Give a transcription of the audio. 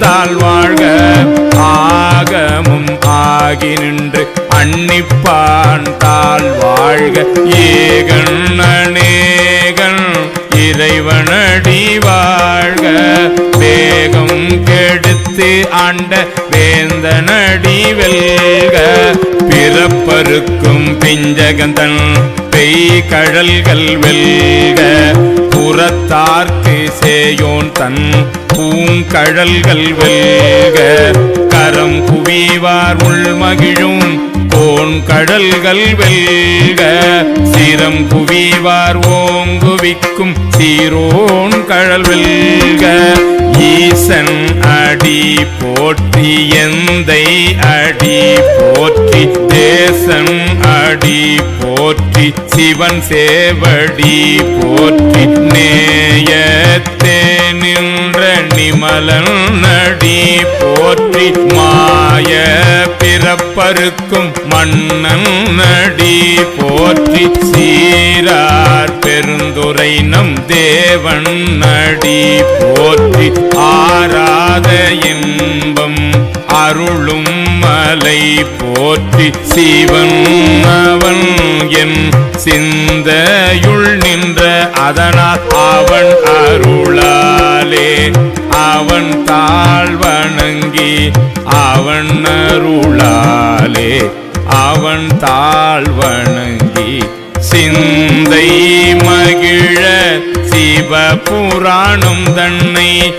இருந்தால் வாழ்க. ஆகமும் ஆகி நின்று அன்னிப்பான் தாழ் வாழ்க. ஏகன் அநேகன் இறைவனடி வாழ்க. வேகம் கெடுத்து ஆண்ட வேந்தனடி வெல்க. பிறப்பருக்கும் பிஞ்சகந்தன் பெய் கழல்கள் வெல்க. புறத்தார்க்கு சேயோன் தன் பூங்கழல்கள் வெல்க. கரம் குவிவார் உள்மகிழும் கோன் கடல்கள் வெல்க. சிரம் குவிவார் ஓங்குவிக்கும் சீரோன் கழல் வெல்க. ஈசன் அடி போற்றி எந்தை அடி போற்றி தேசன் அடி போற்றி சிவன் சேவடி போற்றி நேயத்தே நின்ற நிமலன் நடி போற்றி மாய பிறப்பருக்கும் மன்னன் நடி போற்றி சீரார் பெருந்துரை நம் தேவன் நடி போற்றி ஆ போற்றி சிவன் அவன் என் சிந்தையுள் நின்ற அதனால் அவன் அருளாலே. அவன் தாழ் வணங்கி அவன் அருளாலே. அவன் தாழ் வணங்கி சிந்தை மகிழ சிவ புராணம் தன்னை